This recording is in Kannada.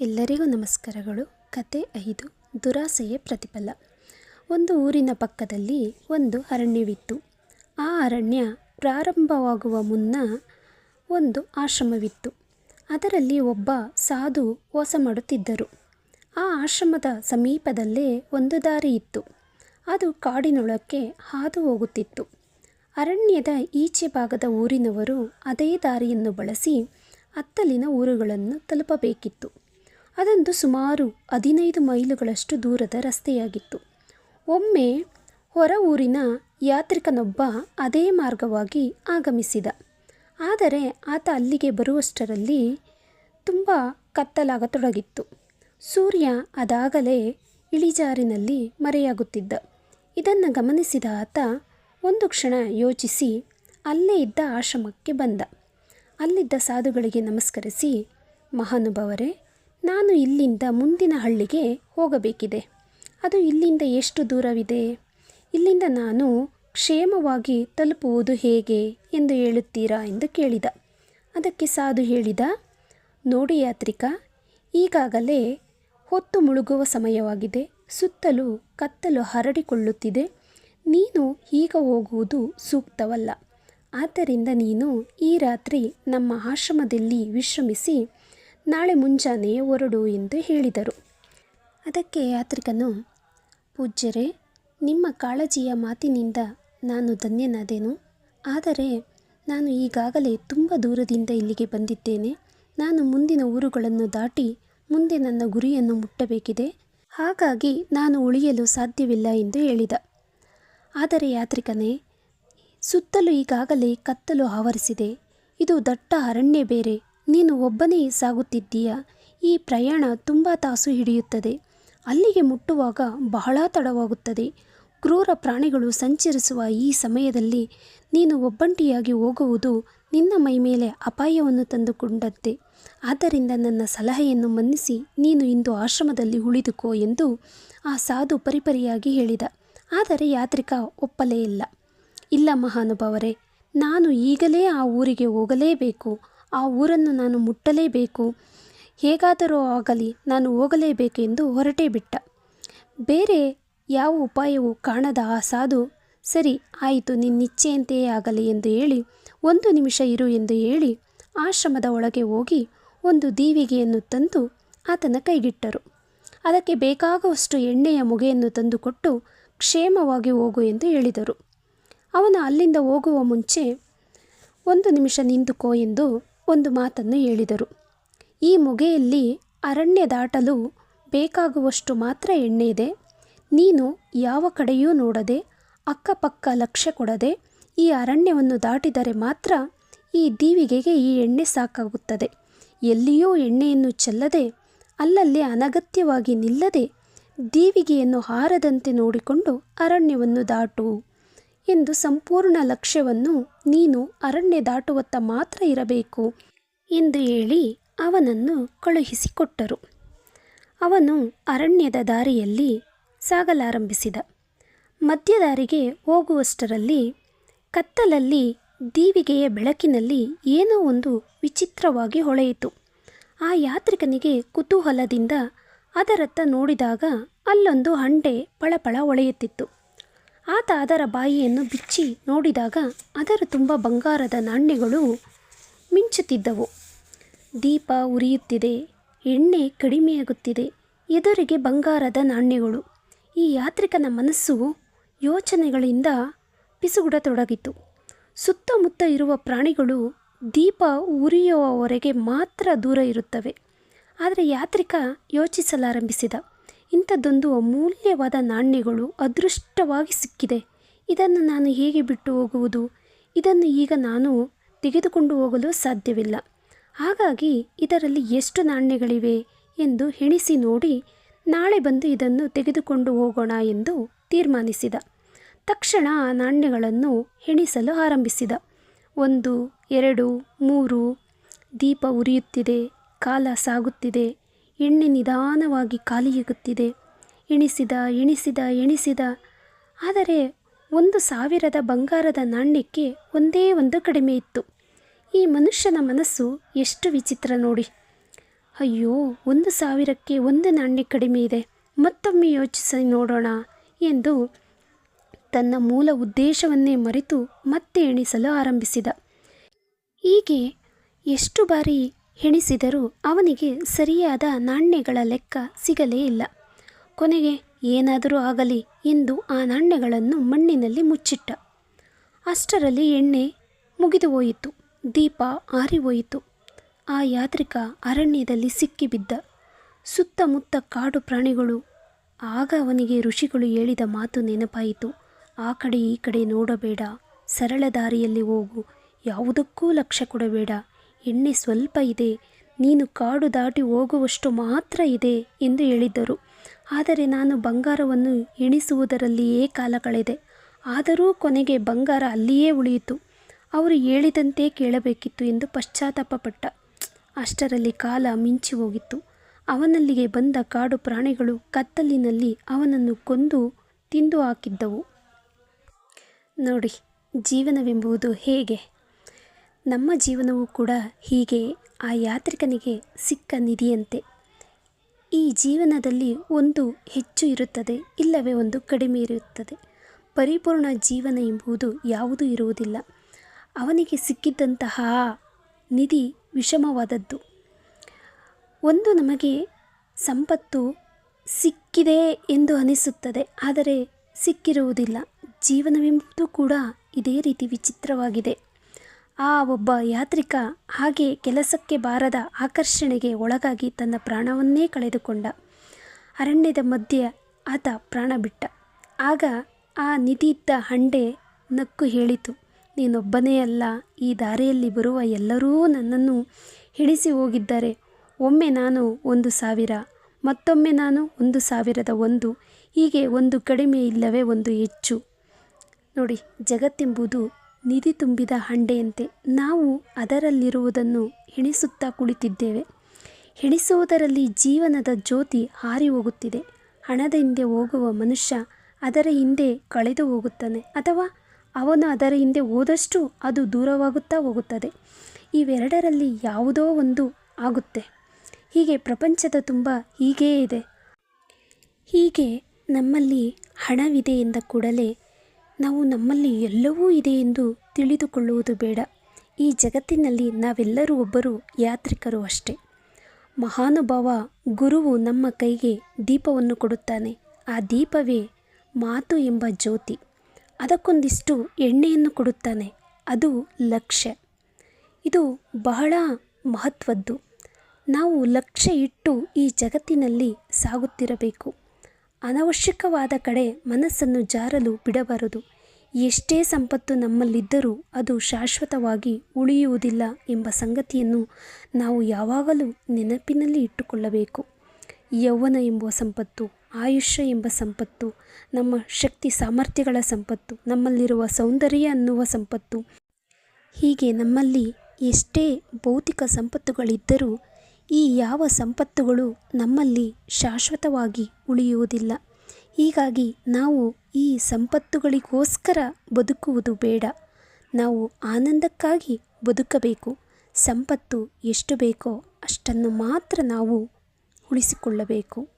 ಎಲ್ಲರಿಗೂ ನಮಸ್ಕಾರಗಳು. ಕತೆ ಐದು, ದುರಾಸೆಯೇ ಪ್ರತಿಫಲ. ಒಂದು ಊರಿನ ಪಕ್ಕದಲ್ಲಿ ಒಂದು ಅರಣ್ಯವಿತ್ತು. ಆ ಅರಣ್ಯ ಪ್ರಾರಂಭವಾಗುವ ಮುನ್ನ ಒಂದು ಆಶ್ರಮವಿತ್ತು. ಅದರಲ್ಲಿ ಒಬ್ಬ ಸಾಧು ವಾಸ ಮಾಡುತ್ತಿದ್ದರು. ಆ ಆಶ್ರಮದ ಸಮೀಪದಲ್ಲೇ ಒಂದು ದಾರಿ ಇತ್ತು. ಅದು ಕಾಡಿನೊಳಕ್ಕೆ ಹಾದು ಹೋಗುತ್ತಿತ್ತು. ಅರಣ್ಯದ ಈಚೆ ಭಾಗದ ಊರಿನವರು ಅದೇ ದಾರಿಯನ್ನು ಬಳಸಿ ಅತ್ತಲಿನ ಊರುಗಳನ್ನು ತಲುಪಬೇಕಿತ್ತು. ಅದೊಂದು ಸುಮಾರು ಹದಿನೈದು ಮೈಲುಗಳಷ್ಟು ದೂರದ ರಸ್ತೆಯಾಗಿತ್ತು. ಒಮ್ಮೆ ಹೊರ ಊರಿನ ಯಾತ್ರಿಕನೊಬ್ಬ ಅದೇ ಮಾರ್ಗವಾಗಿ ಆಗಮಿಸಿದ. ಆದರೆ ಆತ ಅಲ್ಲಿಗೆ ಬರುವಷ್ಟರಲ್ಲಿ ತುಂಬ ಕತ್ತಲಾಗತೊಡಗಿತ್ತು. ಸೂರ್ಯ ಅದಾಗಲೇ ಇಳಿಜಾರಿನಲ್ಲಿ ಮರೆಯಾಗುತ್ತಿದ್ದ. ಇದನ್ನು ಗಮನಿಸಿದ ಆತ ಒಂದು ಕ್ಷಣ ಯೋಚಿಸಿ ಅಲ್ಲೇ ಇದ್ದ ಆಶ್ರಮಕ್ಕೆ ಬಂದ. ಅಲ್ಲಿದ್ದ ಸಾಧುಗಳಿಗೆ ನಮಸ್ಕರಿಸಿ, ಮಹಾನುಭಾವರೇ ನಾನು ಇಲ್ಲಿಂದ ಮುಂದಿನ ಹಳ್ಳಿಗೆ ಹೋಗಬೇಕಿದೆ. ಅದು ಇಲ್ಲಿಂದ ಎಷ್ಟು ದೂರವಿದೆ? ಇಲ್ಲಿಂದ ನಾನು ಕ್ಷೇಮವಾಗಿ ತಲುಪುವುದು ಹೇಗೆ ಎಂದು ಹೇಳುತ್ತೀರಾ ಎಂದು ಕೇಳಿದ. ಅದಕ್ಕೆ ಸಾಧು ಹೇಳಿದ, ನೋಡಿ ಯಾತ್ರಿಕ, ಈಗಾಗಲೇ ಹೊತ್ತು ಮುಳುಗುವ ಸಮಯವಾಗಿದೆ. ಸುತ್ತಲೂ ಕತ್ತಲು ಹರಡಿಕೊಳ್ಳುತ್ತಿದೆ. ನೀನು ಈಗ ಹೋಗುವುದು ಸೂಕ್ತವಲ್ಲ. ಆದ್ದರಿಂದ ನೀನು ಈ ರಾತ್ರಿ ನಮ್ಮ ಆಶ್ರಮದಲ್ಲಿ ವಿಶ್ರಮಿಸಿ ನಾಳೆ ಮುಂಜಾನೆ ಹೊರಡು ಎಂದು ಹೇಳಿದರು. ಅದಕ್ಕೆ ಯಾತ್ರಿಕನು, ಪೂಜ್ಯರೇ, ನಿಮ್ಮ ಕಾಳಜಿಯ ಮಾತಿನಿಂದ ನಾನು ಧನ್ಯನಾದೆನು. ಆದರೆ ನಾನು ಈಗಾಗಲೇ ತುಂಬ ದೂರದಿಂದ ಇಲ್ಲಿಗೆ ಬಂದಿದ್ದೇನೆ. ನಾನು ಮುಂದಿನ ಊರುಗಳನ್ನು ದಾಟಿ ಮುಂದೆ ನನ್ನ ಗುರಿಯನ್ನು ಮುಟ್ಟಬೇಕಿದೆ. ಹಾಗಾಗಿ ನಾನು ಉಳಿಯಲು ಸಾಧ್ಯವಿಲ್ಲ ಎಂದು ಹೇಳಿದ. ಆದರೆ ಯಾತ್ರಿಕನೇ, ಸುತ್ತಲೂ ಈಗಾಗಲೇ ಕತ್ತಲು ಆವರಿಸಿದೆ. ಇದು ದಟ್ಟ ಅರಣ್ಯ ಬೇರೆ. ನೀನು ಒಬ್ಬನೇ ಸಾಗುತ್ತಿದ್ದೀಯ? ಈ ಪ್ರಯಾಣ ತುಂಬ ತಾಸು ಹಿಡಿಯುತ್ತದೆ. ಅಲ್ಲಿಗೆ ಮುಟ್ಟುವಾಗ ಬಹಳ ತಡವಾಗುತ್ತದೆ. ಕ್ರೂರ ಪ್ರಾಣಿಗಳು ಸಂಚರಿಸುವ ಈ ಸಮಯದಲ್ಲಿ ನೀನು ಒಬ್ಬಂಟಿಯಾಗಿ ಹೋಗುವುದು ನಿನ್ನ ಮೈಮೇಲೆ ಅಪಾಯವನ್ನು ತಂದುಕೊಂಡಂತೆ. ಆದ್ದರಿಂದ ನನ್ನ ಸಲಹೆಯನ್ನು ಮನ್ನಿಸಿ ನೀನು ಇಂದು ಆಶ್ರಮದಲ್ಲಿ ಉಳಿದುಕೋ ಎಂದು ಆ ಸಾಧು ಪರಿಪರಿಯಾಗಿ ಹೇಳಿದ. ಆದರೆ ಯಾತ್ರಿಕ ಒಪ್ಪಲೇ ಇಲ್ಲ. ಇಲ್ಲ ಮಹಾನುಭಾವರೇ, ನಾನು ಈಗಲೇ ಆ ಊರಿಗೆ ಹೋಗಲೇಬೇಕು. ಆ ಊರನ್ನು ನಾನು ಮುಟ್ಟಲೇಬೇಕು. ಹೇಗಾದರೂ ಆಗಲಿ ನಾನು ಹೋಗಲೇಬೇಕು ಎಂದು ಹೊರಟೇ ಬಿಟ್ಟ. ಬೇರೆ ಯಾವ ಉಪಾಯವೂ ಕಾಣದ ಆ ಸಾಧು, ಸರಿ, ಆಯಿತು ನಿನ್ನಿಚ್ಛೆಯಂತೆಯೇ ಆಗಲಿ ಎಂದು ಹೇಳಿ, ಒಂದು ನಿಮಿಷ ಇರು ಎಂದು ಹೇಳಿ, ಆಶ್ರಮದ ಒಳಗೆ ಹೋಗಿ ಒಂದು ದೀವಿಗೆಯನ್ನು ತಂದು ಆತನ ಕೈಗಿಟ್ಟರು. ಅದಕ್ಕೆ ಬೇಕಾಗುವಷ್ಟು ಎಣ್ಣೆಯ ಮುಗೆಯನ್ನು ತಂದುಕೊಟ್ಟು ಕ್ಷೇಮವಾಗಿ ಹೋಗು ಎಂದು ಹೇಳಿದರು. ಅವನು ಅಲ್ಲಿಂದ ಹೋಗುವ ಮುಂಚೆ ಒಂದು ನಿಮಿಷ ನಿಂತುಕೋ ಎಂದು ಒಂದು ಮಾತನ್ನು ಹೇಳಿದರು. ಈ ಮುಗೆಯಲ್ಲಿ ಅರಣ್ಯ ದಾಟಲು ಬೇಕಾಗುವಷ್ಟು ಮಾತ್ರ ಎಣ್ಣೆ ಇದೆ. ನೀನು ಯಾವ ಕಡೆಯೂ ನೋಡದೆ, ಅಕ್ಕಪಕ್ಕ ಲಕ್ಷ್ಯ ಕೊಡದೆ ಈ ಅರಣ್ಯವನ್ನು ದಾಟಿದರೆ ಮಾತ್ರ ಈ ದೀವಿಗೆಗೆ ಈ ಎಣ್ಣೆ ಸಾಕಾಗುತ್ತದೆ. ಎಲ್ಲಿಯೂ ಎಣ್ಣೆಯನ್ನು ಚೆಲ್ಲದೆ, ಅಲ್ಲಲ್ಲಿ ಅನಗತ್ಯವಾಗಿ ನಿಲ್ಲದೆ ದೀವಿಗೆಯನ್ನು ಹಾರದಂತೆ ನೋಡಿಕೊಂಡು ಅರಣ್ಯವನ್ನು ದಾಟು. ಎಂದು ಸಂಪೂರ್ಣ ಲಕ್ಷ್ಯವನ್ನು ನೀನು ಅರಣ್ಯ ದಾಟುವತ್ತ ಮಾತ್ರ ಇರಬೇಕು ಎಂದು ಹೇಳಿ ಅವನನ್ನು ಕಳುಹಿಸಿಕೊಟ್ಟರು. ಅವನು ಅರಣ್ಯದ ದಾರಿಯಲ್ಲಿ ಸಾಗಲಾರಂಭಿಸಿದ. ಮಧ್ಯದಾರಿಗೆ ಹೋಗುವಷ್ಟರಲ್ಲಿ ಕತ್ತಲಲ್ಲಿ ದೀವಿಗೆಯ ಬೆಳಕಿನಲ್ಲಿ ಏನೋ ಒಂದು ವಿಚಿತ್ರವಾಗಿ ಹೊಳೆಯಿತು. ಆ ಯಾತ್ರಿಕನಿಗೆ ಕುತೂಹಲದಿಂದ ಅದರತ್ತ ನೋಡಿದಾಗ ಅಲ್ಲೊಂದು ಹಂಡೆ ಪಳಪಳ ಹೊಳೆಯುತ್ತಿತ್ತು. ಆತ ಅದರ ಬಾಯಿಯನ್ನು ಬಿಚ್ಚಿ ನೋಡಿದಾಗ ಅದರ ತುಂಬ ಬಂಗಾರದ ನಾಣ್ಯಗಳು ಮಿಂಚುತ್ತಿದ್ದವು. ದೀಪ ಉರಿಯುತ್ತಿದೆ, ಎಣ್ಣೆ ಕಡಿಮೆಯಾಗುತ್ತಿದೆ, ಎದುರಿಗೆ ಬಂಗಾರದ ನಾಣ್ಯಗಳು. ಈ ಯಾತ್ರಿಕನ ಮನಸ್ಸು ಯೋಚನೆಗಳಿಂದ ಪಿಸುಗುಡತೊಡಗಿತು. ಸುತ್ತಮುತ್ತ ಇರುವ ಪ್ರಾಣಿಗಳು ದೀಪ ಉರಿಯುವವರೆಗೆ ಮಾತ್ರ ದೂರ ಇರುತ್ತವೆ. ಆದರೆ ಯಾತ್ರಿಕ ಯೋಚಿಸಲಾರಂಭಿಸಿದ. ಇಂಥದ್ದೊಂದು ಅಮೂಲ್ಯವಾದ ನಾಣ್ಯಗಳು ಅದೃಷ್ಟವಾಗಿ ಸಿಕ್ಕಿದೆ. ಇದನ್ನು ನಾನು ಹೇಗೆ ಬಿಟ್ಟು ಹೋಗುವುದು? ಇದನ್ನು ಈಗ ನಾನು ತೆಗೆದುಕೊಂಡು ಹೋಗಲು ಸಾಧ್ಯವಿಲ್ಲ. ಹಾಗಾಗಿ ಇದರಲ್ಲಿ ಎಷ್ಟು ನಾಣ್ಯಗಳಿವೆ ಎಂದು ಹೆಣಿಸಿ ನೋಡಿ ನಾಳೆ ಬಂದು ಇದನ್ನು ತೆಗೆದುಕೊಂಡು ಹೋಗೋಣ ಎಂದು ತೀರ್ಮಾನಿಸಿದ. ತಕ್ಷಣ ಆ ನಾಣ್ಯಗಳನ್ನು ಹೆಣಿಸಲು ಆರಂಭಿಸಿದ. ಒಂದು, ಎರಡು, ಮೂರು, ದೀಪ ಉರಿಯುತ್ತಿದೆ, ಕಾಲ ಸಾಗುತ್ತಿದೆ ಎಣ್ಣೆ ನಿಧಾನವಾಗಿ ಖಾಲಿಯಾಗುತ್ತಿದೆ ಎಣಿಸಿದ ಎಣಿಸಿದ ಎಣಿಸಿದ. ಆದರೆ ಒಂದು ಸಾವಿರದ ಬಂಗಾರದ ನಾಣ್ಯಕ್ಕೆ ಒಂದೇ ಒಂದು ಕಡಿಮೆ ಇತ್ತು. ಈ ಮನುಷ್ಯನ ಮನಸ್ಸು ಎಷ್ಟು ವಿಚಿತ್ರ ನೋಡಿ. ಅಯ್ಯೋ, ಒಂದು ಸಾವಿರಕ್ಕೆ ಒಂದು ನಾಣ್ಯ ಕಡಿಮೆ ಇದೆ. ಮತ್ತೊಮ್ಮೆ ಯೋಚಿಸಿ ನೋಡೋಣ ಎಂದು ತನ್ನ ಮೂಲ ಉದ್ದೇಶವನ್ನೇ ಮರೆತು ಮತ್ತೆ ಎಣಿಸಲು ಆರಂಭಿಸಿದ. ಹೀಗೆ ಎಷ್ಟು ಬಾರಿ ಎಣಿಸಿದರೂ ಅವನಿಗೆ ಸರಿಯಾದ ನಾಣ್ಯಗಳ ಲೆಕ್ಕ ಸಿಗಲೇ ಇಲ್ಲ. ಕೊನೆಗೆ ಏನಾದರೂ ಆಗಲಿ ಎಂದು ಆ ನಾಣ್ಯಗಳನ್ನು ಮಣ್ಣಿನಲ್ಲಿ ಮುಚ್ಚಿಟ್ಟ. ಅಷ್ಟರಲ್ಲಿ ಎಣ್ಣೆ ಮುಗಿದು ಹೋಯಿತು ದೀಪ ಆರಿಹೋಯಿತು. ಆ ಯಾತ್ರಿಕ ಅರಣ್ಯದಲ್ಲಿ ಸಿಕ್ಕಿಬಿದ್ದ. ಸುತ್ತಮುತ್ತ ಕಾಡು ಪ್ರಾಣಿಗಳು. ಆಗ ಅವನಿಗೆ ಋಷಿಗಳು ಹೇಳಿದ ಮಾತು ನೆನಪಾಯಿತು. ಆ ಕಡೆ ಈ ಕಡೆ ನೋಡಬೇಡ, ಸರಳ ದಾರಿಯಲ್ಲಿ ಹೋಗು, ಯಾವುದಕ್ಕೂ ಲಕ್ಷ್ಯ ಕೊಡಬೇಡ ಎಣ್ಣೆ ಸ್ವಲ್ಪ ಇದೆ. ನೀನು ಕಾಡು ದಾಟಿ ಹೋಗುವಷ್ಟು ಮಾತ್ರ ಇದೆ ಎಂದು ಹೇಳಿದ್ದರು. ಆದರೆ ನಾನು ಬಂಗಾರವನ್ನು ಎಣಿಸುವುದರಲ್ಲಿಯೇ ಕಾಲ ಕಳೆದೆ. ಆದರೂ ಕೊನೆಗೆ ಬಂಗಾರ ಅಲ್ಲಿಯೇ ಉಳಿಯಿತು. ಅವರು ಹೇಳಿದಂತೆ ಕೇಳಬೇಕಿತ್ತು ಎಂದು ಪಶ್ಚಾತ್ತಾಪಪಟ್ಟ. ಅಷ್ಟರಲ್ಲಿ ಕಾಲ ಮಿಂಚಿ ಹೋಗಿತ್ತು. ಅವನಲ್ಲಿಗೆ ಬಂದ ಕಾಡು ಪ್ರಾಣಿಗಳು ಕತ್ತಲಿನಲ್ಲಿ ಅವನನ್ನು ಕೊಂದು ತಿಂದು ಹಾಕಿದ್ದವು. ನೋಡಿ, ಜೀವನವೆಂಬುದು ಹೇಗೆ? ನಮ್ಮ ಜೀವನವೂ ಕೂಡ ಹೀಗೆ ಆ ಯಾತ್ರಿಕನಿಗೆ ಸಿಕ್ಕ ನಿಧಿಯಂತೆ. ಈ ಜೀವನದಲ್ಲಿ ಒಂದು ಹೆಚ್ಚು ಇರುತ್ತದೆ, ಇಲ್ಲವೇ ಒಂದು ಕಡಿಮೆ ಇರುತ್ತದೆ. ಪರಿಪೂರ್ಣ ಜೀವನ ಎಂಬುದು ಯಾವುದೂ ಇರುವುದಿಲ್ಲ. ಅವನಿಗೆ ಸಿಕ್ಕಿದ್ದಂತಹ ನಿಧಿ ವಿಷಮವಾದದ್ದು. ಒಂದು ನಮಗೆ ಸಂಪತ್ತು ಸಿಕ್ಕಿದೆ ಎಂದು ಅನಿಸುತ್ತದೆ, ಆದರೆ ಸಿಕ್ಕಿರುವುದಿಲ್ಲ. ಜೀವನವೆಂಬುದು ಕೂಡ ಇದೇ ರೀತಿ ವಿಚಿತ್ರವಾಗಿದೆ. ಆ ಒಬ್ಬ ಯಾತ್ರಿಕ ಹಾಗೆ ಕೆಲಸಕ್ಕೆ ಬಾರದ ಆಕರ್ಷಣೆಗೆ ಒಳಗಾಗಿ ತನ್ನ ಪ್ರಾಣವನ್ನೇ ಕಳೆದುಕೊಂಡ. ಅರಣ್ಯದ ಮಧ್ಯೆ ಆತ ಪ್ರಾಣ ಬಿಟ್ಟ. ಆಗ ಆ ನಿಧಿಯಿದ್ದ ಹಂಡೆ ನಕ್ಕು ಹೇಳಿತು, ನೀನೊಬ್ಬನೇ ಅಲ್ಲ, ಈ ದಾರಿಯಲ್ಲಿ ಬರುವ ಎಲ್ಲರೂ ನನ್ನನ್ನು ಹಿಡಿಸಿ ಹೋಗಿದ್ದಾರೆ. ಒಮ್ಮೆ ನಾನು ಒಂದು ಸಾವಿರ, ಮತ್ತೊಮ್ಮೆ ನಾನು ಒಂದು ಸಾವಿರದ ಒಂದು, ಹೀಗೆ ಒಂದು ಕಡಿಮೆ ಇಲ್ಲವೇ ಒಂದು ಹೆಚ್ಚು. ನೋಡಿ, ಜಗತ್ತೆಂಬುದು ನಿಧಿ ತುಂಬಿದ ಹಂಡೆಯಂತೆ ನಾವು ಅದರಲ್ಲಿರುವುದನ್ನು ಎಣಿಸುತ್ತಾ ಕುಳಿತಿದ್ದೇವೆ. ಎಣಿಸುವುದರಲ್ಲಿ ಜೀವನದ ಜ್ಯೋತಿ ಹಾರಿ ಹೋಗುತ್ತಿದೆ. ಹಣದ ಹಿಂದೆ ಹೋಗುವ ಮನುಷ್ಯ ಅದರ ಹಿಂದೆ ಕಳೆದು ಹೋಗುತ್ತಾನೆ ಅಥವಾ ಅವನು ಅದರ ಹಿಂದೆ ಹೋದಷ್ಟು ಅದು ದೂರವಾಗುತ್ತಾ ಹೋಗುತ್ತದೆ. ಇವೆರಡರಲ್ಲಿ ಯಾವುದೋ ಒಂದು ಆಗುತ್ತೆ. ಹೀಗೆ ಪ್ರಪಂಚದ ತುಂಬ ಹೀಗೇ ಇದೆ. ಹೀಗೆ ನಮ್ಮಲ್ಲಿ ಹಣವಿದೆ ಎಂದ ಕೂಡಲೇ ನಾವು ನಮ್ಮಲ್ಲಿ ಎಲ್ಲವೂ ಇದೆ ಎಂದು ತಿಳಿದುಕೊಳ್ಳುವುದು ಬೇಡ. ಈ ಜಗತ್ತಿನಲ್ಲಿ ನಾವೆಲ್ಲರೂ ಒಬ್ಬರು ಯಾತ್ರಿಕರು ಅಷ್ಟೇ. ಮಹಾನುಭಾವ ಗುರುವು ನಮ್ಮ ಕೈಗೆ ದೀಪವನ್ನು ಕೊಡುತ್ತಾನೆ. ಆ ದೀಪವೇ ಮಾತು ಎಂಬ ಜ್ಯೋತಿ. ಅದಕ್ಕೊಂದಿಷ್ಟು ಎಣ್ಣೆಯನ್ನು ಕೊಡುತ್ತಾನೆ. ಅದು ಲಕ್ಷ್ಯ ಇದು ಬಹಳ ಮಹತ್ವದ್ದು. ನಾವು ಲಕ್ಷ್ಯ ಇಟ್ಟು ಈ ಜಗತ್ತಿನಲ್ಲಿ ಸಾಗುತ್ತಿರಬೇಕು. ಅನವಶ್ಯಕವಾದ ಕಡೆ ಮನಸ್ಸನ್ನು ಜಾರಲು ಬಿಡಬಾರದು. ಎಷ್ಟೇ ಸಂಪತ್ತು ನಮ್ಮಲ್ಲಿದ್ದರೂ ಅದು ಶಾಶ್ವತವಾಗಿ ಉಳಿಯುವುದಿಲ್ಲ ಎಂಬ ಸಂಗತಿಯನ್ನು ನಾವು ಯಾವಾಗಲೂ ನೆನಪಿನಲ್ಲಿ ಇಟ್ಟುಕೊಳ್ಳಬೇಕು. ಯೌವನ ಎಂಬ ಸಂಪತ್ತು, ಆಯುಷ್ಯ ಎಂಬ ಸಂಪತ್ತು, ನಮ್ಮ ಶಕ್ತಿ ಸಾಮರ್ಥ್ಯಗಳ ಸಂಪತ್ತು, ನಮ್ಮಲ್ಲಿರುವ ಸೌಂದರ್ಯ ಅನ್ನುವ ಸಂಪತ್ತು. ಹೀಗೆ ನಮ್ಮಲ್ಲಿ ಎಷ್ಟೇ ಭೌತಿಕ ಸಂಪತ್ತುಗಳಿದ್ದರೂ ಈ ಯಾವ ಸಂಪತ್ತುಗಳು ನಮ್ಮಲ್ಲಿ ಶಾಶ್ವತವಾಗಿ ಉಳಿಯುವುದಿಲ್ಲ. ಹೀಗಾಗಿ ನಾವು ಈ ಸಂಪತ್ತುಗಳಿಗೋಸ್ಕರ ಬದುಕುವುದು ಬೇಡ. ನಾವು ಆನಂದಕ್ಕಾಗಿ ಬದುಕಬೇಕು. ಸಂಪತ್ತು ಎಷ್ಟು ಬೇಕೋ ಅಷ್ಟನ್ನು ಮಾತ್ರ ನಾವು ಉಳಿಸಿಕೊಳ್ಳಬೇಕು.